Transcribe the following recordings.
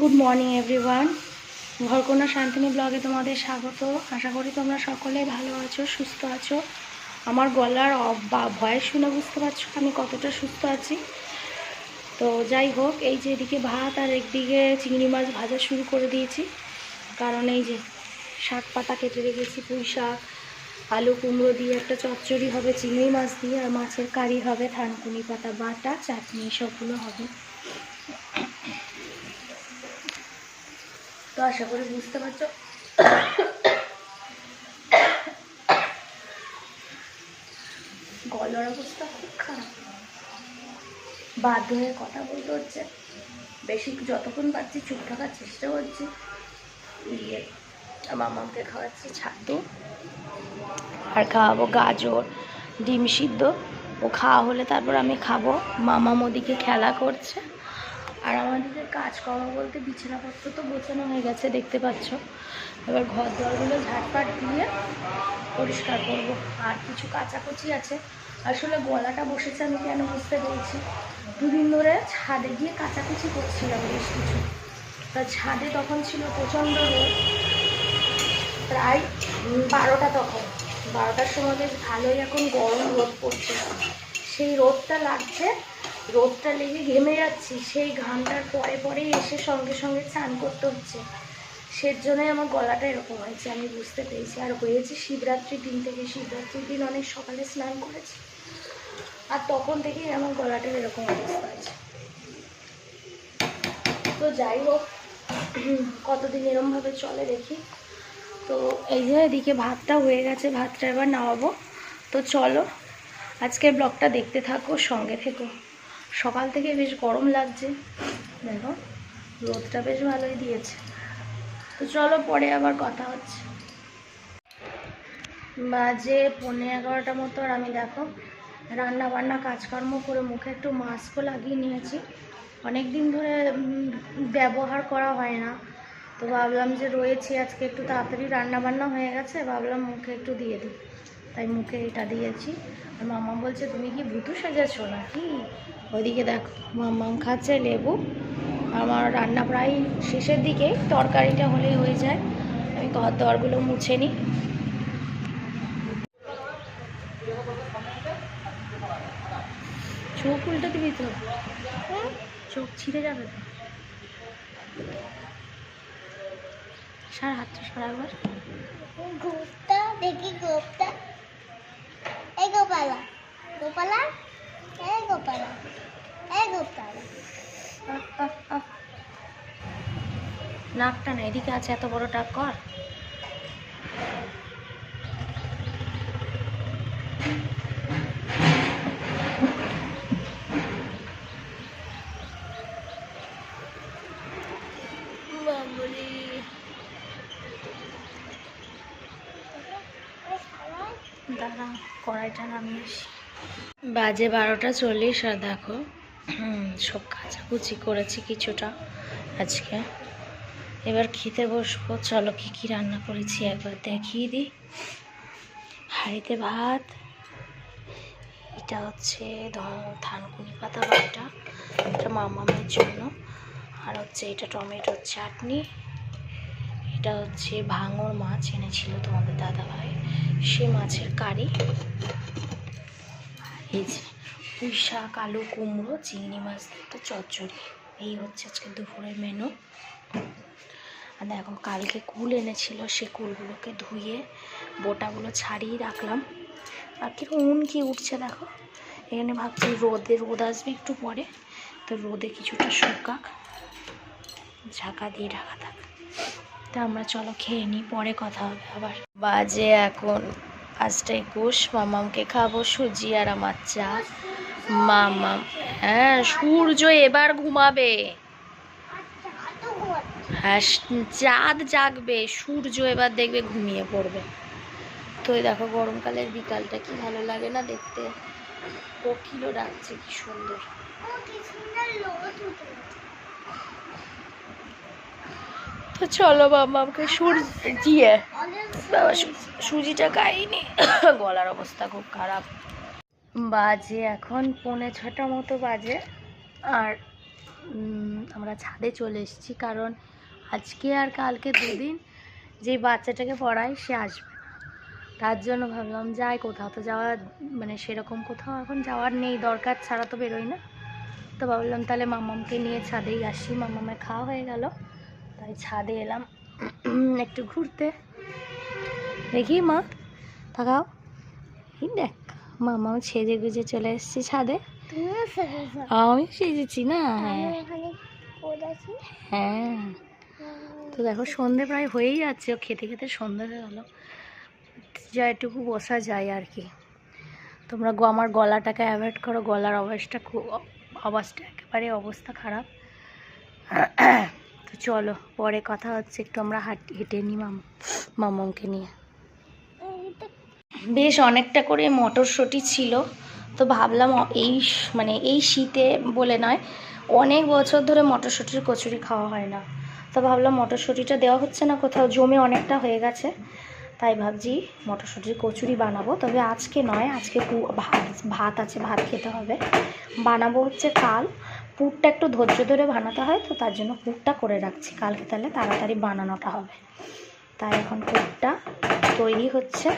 Good morning everyone ঘরকোনা Shantini ব্লগে তোমাদের স্বাগত। আশা করি তোমরা সকলে ভালো আছো, সুস্থ আছো। আমার গলার ভয়েস শুনে বুঝতে পারছ আমি কতটা সুস্থ আছি। তো যাই হোক, এই যে এদিকে ভাত আর একদিকে চিংড়ি মাছ ভাজা শুরু করে দিয়েছি। কারণ এই যে শাক পাতা কেটে রেখেছি, পুঁই শাক, আলু কুমড়ো দিয়ে একটা চচ্চড়ি হবে, চিংড়ি মাছ দিয়ে, আর মাছের কারি হবে, থানকুনি পাতা, বাটা, চাটনি, সবগুলো হবে। তো আশা করি বুঝতে পারছ। গলার অবস্থা খুব খারাপ। বাধ্য হয়ে কথা বলতে হচ্ছে। বেশি যতক্ষণ পারছি চুপ থাকার চেষ্টা করছি। ইয়ে মামাকে খাওয়াচ্ছি ছাতু। আর খাওয়াবো গাজর, ডিম সিদ্ধ। ও খাওয়া হলে তারপর আমি খাব। মামা মোদিকে খেলা করছে। আর আমাদেরকে কাজকর্ম বলতে বিছানাপত্র তো গোছানো হয়ে গেছে, দেখতে পাচ্ছ। এবার ঘর দরগুলো ঝাটপাট দিয়ে পরিষ্কার করব। আর কিছু কাচাকুচি আছে। আসলে গলাটা বসেছে আমি কেন বুঝতে পেরেছি। দুদিন ধরে ছাদে গিয়ে কাচাকুচি করছিলাম বেশ কিছু। তা ছাদে তখন ছিল প্রচণ্ড রোদ। প্রায় বারোটা তখন। বারোটার সময় বেশ ভালোই এখন গরম রোদ পড়ছে। সেই রোদটা লাগছে রোদটা লেগে ঘেমে যাচ্ছি, সেই ঘামটার পরে পরেই এসে সঙ্গে সঙ্গে স্নান করতে হচ্ছে। সের জন্যই আমার গলাটা এরকম হয়েছে, আমি বুঝতে পেরেছি। আর হয়েছে শিবরাত্রির দিন থেকে, শিবরাত্রির দিন অনেক সকালে স্নান করেছি। আর তখন থেকেই আমার গলাটার এরকম অবস্থা আছে তো যাই হোক, কতদিন এরমভাবে চলে দেখি। তো এই যে এদিকে ভাতটা হয়ে গেছে, ভাতটা এবার নামাবো। তো চলো, আজকের ব্লগটা দেখতে থাকো, সঙ্গে থেকো। সকাল থেকে বেশ গরম লাগছে। দেখো, রোদটা বেশ ভালোই দিয়েছে। তো চলো পরে আবার কথা হচ্ছে। বাজে পনেরো এগারোটা মতো আর আমি দেখো রান্না বান্না কাজকর্ম করে মুখে একটু মাস্কও লাগিয়ে নিয়েছি। অনেক দিন ধরে ব্যবহার করা হয় না। তো ভাবলাম যে রয়েছি, আজকে একটু তাড়াতাড়ি রান্না বান্না হয়ে গেছে, ভাবলাম মুখে একটু দিয়ে দিই। তাই মুখে এটা দিয়েছি। আর মামা বলছে, তুমি কি ভুতু সেজেছো নাকি? ওইদিকে দেখো মাম্মাম খাচ্ছে লেবু। আমার রান্না প্রায় শেষের দিকে, তরকারিটা হলেই হয়ে যায়। আমি ঘর দরগুলো মুছে নিই। চোখ উল্টে দিবি তো? চোখ ছিঁড়ে যাবে তো। সার হাতটা সারা একবার দেখি গোপটা। গোপালা। গোপালা? এই গোপালা। এই গোপালা। নাকটা না এদিকে আছে এত বড় টাক কর। কড়াইটা নামিয়ে বাজে বারোটা চল্লিশ আর দেখো সব কাচাকুচি করেছি কিছুটা আজকে। এবার খেতে বসবো। চলো কি কি রান্না করেছি একবার দেখিয়ে দিই। হাঁড়িতে ভাত, এটা হচ্ছে ধ- থানকুনি পাতা বাটা এটা মামামের জন্য। আর হচ্ছে এটা টমেটোর চাটনি। এটা হচ্ছে ভাঙর মাছ এনেছিল তোমাদের দাদা ভাই সে মাছের কারি। এই যে পুঁই শাক আলু, কুমড়ো, চিংড়ি মাছ একটা চচ্চড়ি। এই হচ্ছে আজকে দুপুরের মেনু আর দেখো, কালকে কুল এনেছিল, সে কুলগুলোকে ধুয়ে বোটাগুলো ছাড়িয়ে রাখলাম। আর কীরকম উন কি উঠছে দেখো। এখানে ভাবছি রোদে, রোদ আসবে একটু পরে। তো রোদে কিছুটা শুকাক, ঝাঁকা দিয়ে ঢাকা থাক। তা আমরা চলো খেয়ে নিই, পরে কথা হবে আবার। বাজে এখন। পাঁচটা একুশ, মামামকে খাব, সুজি আর আমার চা। মামাম হ্যাঁ সূর্য এবার ঘুমাবে। হ্যাঁ চাঁদ জাগবে, সূর্য এবার দেখবে ঘুমিয়ে পড়বে। তো দেখো, গরমকালের বিকালটা কি ভালো লাগে না দেখতে? কোকিলও ডাকছে, কি সুন্দর ও কি সুন্দর লোদ উঠে তো চলো মামামকে সূর্য দিয়ে। বাবা সুজিটা খাইনি গলার অবস্থা খুব খারাপ। বাজে এখন পৌনে ছটা মতো বাজে। আর আমরা ছাদে চলে এসেছি কারণ আজকে আর কালকে দুদিন যে বাচ্চাটাকে পড়াই সে আসবে তার জন্য ভাবলাম যাই কোথাও তো যাওয়া মানে সেরকম কোথাও এখন যাওয়ার নেই, দরকার ছাড়া তো বেরোই না। তো ভাবলাম তাহলে মামামকে নিয়ে ছাদেই আসি। মামামের খাওয়া হয়ে গেল। তাই ছাদে এলাম একটু ঘুরতে। দেখি মা তাকাও। দেখ মামাও ছেজে গুজে চলে এসেছি ছাদে। আমি সেজেছি না? হ্যাঁ হ্যাঁ। তো দেখো সন্ধে প্রায় হয়েই যাচ্ছে ও খেতে খেতে সন্ধে হয়ে গেলো। যা একটুকু বসা যায় আর কি। তোমরা আমার গলাটাকে অ্যাভয়েড করো গলার অবস্থা খুব আওয়াজটা একেবারে অবস্থা খারাপ। চলো, পরে কথা হচ্ছে, একটু আমরা হাঁট নিই মাম, মামমকে নিয়ে। বেশ অনেকটা করে মটরশুঁটি ছিল, তো ভাবলাম এই মানে এই শীতে বলে নয়, অনেক বছর ধরে মটরশুঁটির কচুরি খাওয়া হয় না। তো ভাবলাম মটরশুঁটিটা দেওয়া হচ্ছে না কোথাও, জমে অনেকটা হয়ে গেছে, তাই ভাবছি মটরশুঁটির কচুরি বানাবো, তবে আজকে নয়, আজকে ভাত ভাত আছে, ভাত খেতে হবে। বানাবো হচ্ছে কাল পুরটা একটু ধৈর্য ধরে বানাতে হয়, তো তার জন্য পুরটা করে রাখছি। কালকে তাহলে তাড়াতাড়ি বানানোটা হবে। তাই এখন পুরটা তৈরি হচ্ছে।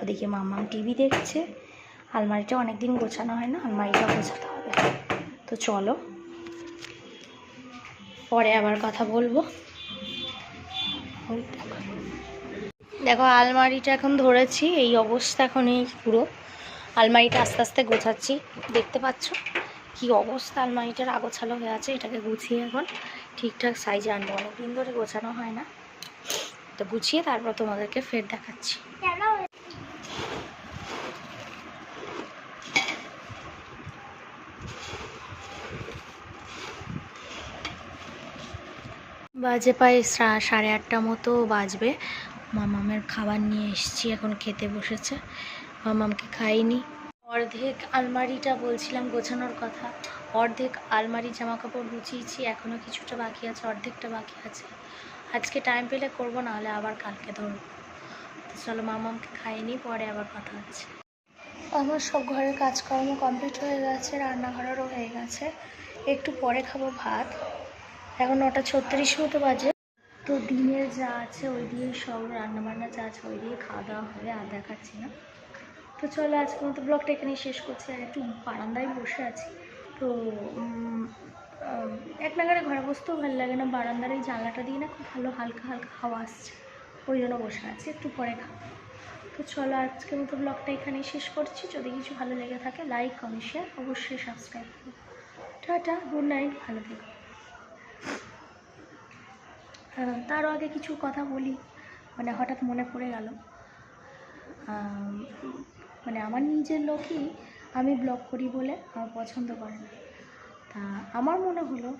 ওদিকে মাম্মাম টিভি দেখছে। আলমারিটা অনেক দিন গোছানো হয় না, আলমারিটা গোছাতে হবে। তো চলো, পরে আবার কথা বলব। দেখো, আলমারিটা এখন ধরেছি, এই অবস্থা এখন এই পুরো। আলমারিটা আস্তে আস্তে গোছাচ্ছি। দেখতে পাচ্ছ কি অবস্থা, আলমারিটার আগোছালো হয়ে আছে, এটাকে গুছিয়ে এখন ঠিকঠাক সাইজে আনব। অনেকদিন ধরে গোছানো হয় না। তো গুছিয়ে তারপর তোমাদেরকে ফের দেখাচ্ছি। বাজে প্রায় সাড়ে আটটা মতো বাজবে। মামামের খাবার নিয়ে এসেছি, এখন খেতে বসেছে। মামামকে খাইনি। অর্ধেক আলমারিটা বলছিলাম গোছানোর কথা। অর্ধেক আলমারি জামা কাপড় গুছিয়েছি এখনও কিছুটা বাকি আছে, অর্ধেকটা বাকি আছে। আজকে টাইম পেলে করব, নাহলে আবার কালকে ধরবো। তো চলো মামামকে খাইনি, পরে আবার কথা হচ্ছে। আমার সব ঘরের কাজকর্ম কমপ্লিট হয়ে গেছে, রান্নাঘরেরও হয়ে গেছে। একটু পরে খাব ভাত। এখন নটা ছত্রিশ মতো বাজে। তো দিনের যা আছে, ওই দিয়ে সব রান্নাবান্না যা আছে, ওই দিয়ে খাওয়া দাওয়া হবে, আর দেখাচ্ছি না। তো চলো আজকের মতো ব্লগটা এখানেই শেষ করছি। আর একটু বারান্দায় বসে আছি। তো এক নাগারে ঘরে বসতেও ভালো লাগে না। বারান্দার এই জানলাটা দিয়ে না খুব ভালো হালকা হালকা হাওয়া আসছে। ওই জন্য বসে আছি, একটু পরে খাব। তো চলো, আজকের মতো ব্লগটা এখানেই শেষ করছি। যদি কিছু ভালো লেগে থাকে লাইক কমেন্ট শেয়ার অবশ্যই সাবস্ক্রাইব করো। টাটা গুড নাইট ভালো থেকো। তারও আগে কিছু কথা বলি। মানে হঠাৎ মনে পড়ে গেল। মানে আমার নিজের লোকই আমি ব্লগ করি বলে আমার পছন্দ করে না। তা আমার মনে হলো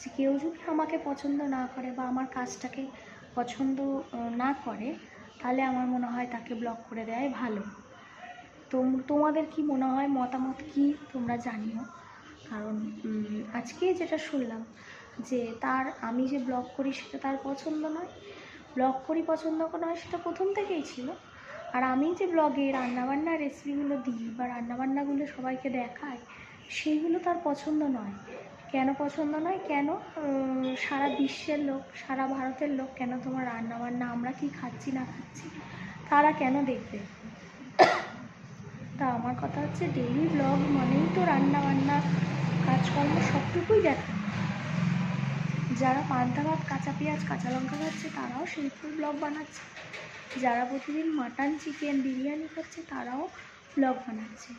যে কেউ যদি আমাকে পছন্দ না করে বা আমার কাজটাকে পছন্দ না করে, তাহলে আমার মনে হয় তাকে ব্লক করে দেওয়াই ভালো। তো তোমাদের কি মনে হয় মতামত কি তোমরা জানিও? কারণ আজকে যেটা শুনলাম যে তার, আমি যে ব্লগ করি সেটা তার পছন্দ নয়, ব্লগ করি পছন্দ নয় সেটা প্রথম থেকেই ছিল। আর আমি যে ব্লগে রান্নাবান্নার রেসিপিগুলো দিই বা রান্নাবান্নাগুলো সবাইকে দেখাই সেইগুলো তার পছন্দ নয়। কেন পছন্দ নয়? কেন সারা বিশ্বের লোক, সারা ভারতের লোক কেন তোমার রান্নাবান্না, আমরা কি খাচ্ছি, না খাচ্ছি, তারা কেন দেখবে? তা আমার কথা হচ্ছে ডেইলি ব্লগ মানেই তো রান্না বান্না কাজকর্ম সবটুকুই দেখা। যারা পান্তা ভাত কাঁচা পেঁয়াজ কাঁচা লঙ্কা খাচ্ছে তারাও শিল্পের ব্লগ বানাচ্ছে। যারা প্রতিদিন মাটন চিকেন বিরিয়ানি খাচ্ছে তারাও ব্লগ বানাচ্ছে।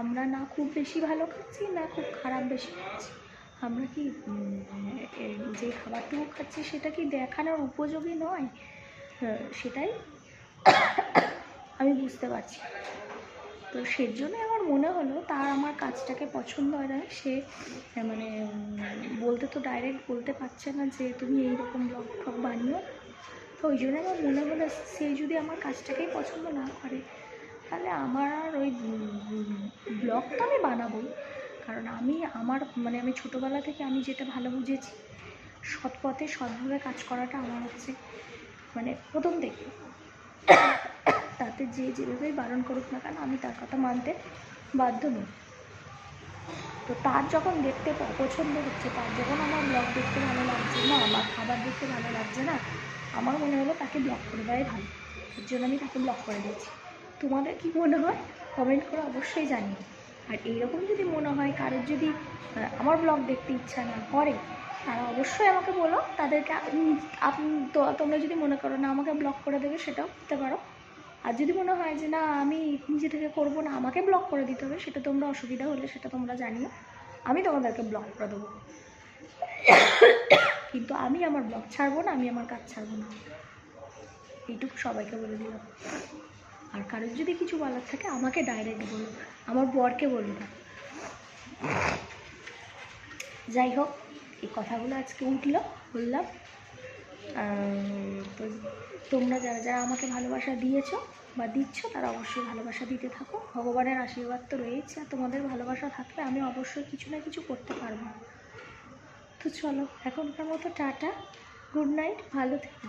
আমরা না খুব বেশি ভালো খাচ্ছি না খুব খারাপ বেশি খাচ্ছি। আমরা কি যে খাবারটুকু খাচ্ছি সেটা কি দেখানোর উপযোগী নয়? আহ, সেটাই আমি বুঝতে পারছি। তো সেজন্য আমার মনে হলো, তার আমার কাজটাকে পছন্দ হয় না। সে মানে বলতে তো ডাইরেক্ট বলতে পারছে না যে তুমি এইরকম ব্লগ ফ্লগ বানিও। তো ওই জন্য আমার মনে হলো সে যদি আমার কাজটাকেই পছন্দ না করে, তাহলে আমার আর ওই ব্লগ তো আমি বানাবোই কারণ আমি, আমার মানে আমি ছোটোবেলা থেকে আমি যেটা ভালো বুঝেছি, সৎ পথে সৎভাবে কাজ করাটা আমার হচ্ছে মানে প্রথম থেকে। তাতে যে যেভাবেই বারণ করুক না কেন আমি তার কথা মানতে বাধ্য নই। তো তার যখন দেখতে অপছন্দ হচ্ছে, তার যখন আমার ব্লগ দেখতে ভালো লাগছে, না, আমার খাবার দেখতে ভালো লাগছে না, আমার মনে হলো তাকে ব্লক করে দেওয়াই ভালো। এর জন্য আমি তাকে ব্লক করে দিয়েছি। তোমাদের কি মনে হয়? কমেন্ট করে অবশ্যই জানিও। আর এইরকম যদি মনে হয়, কারোর যদি আমার ব্লগ দেখতে ইচ্ছা না করে, তারা অবশ্যই আমাকে বলো। তাদেরকে আপনি তোমরা যদি মনে করো না আমাকে ব্লক করে দেবে, সেটাও করতে পারো। আর যদি মনে হয় যে না, আমি নিজে থেকে করব না, আমাকে ব্লক করে দিতে হবে, সেটা তোমরা অসুবিধা হলে সেটা তোমরা জানিও। আমি তোমাদেরকে ব্লক করে দেবো। কিন্তু আমি আমার ব্লগ ছাড়বো না, আমি আমার কাজ ছাড়বো না। এইটুকু সবাইকে বলে দিলাম। আর কারোর যদি কিছু বলার থাকে, আমাকে ডাইরেক্ট বলো। আমার বরকে বলব না। যাই হোক, এই কথাগুলো আজকে উঠল, বললাম। তো তোমরা যারা যারা আমাকে ভালোবাসা দিয়েছ বা দিচ্ছ, তারা অবশ্যই ভালোবাসা দিতে থাকো। ভগবানের আশীর্বাদ তো রয়েছে, আর তোমাদের ভালোবাসা থাকলে আমি অবশ্যই কিছু না কিছু করতে পারব। তো চলো, এখনকার মতো টাটা, গুড নাইট, ভালো থেকো।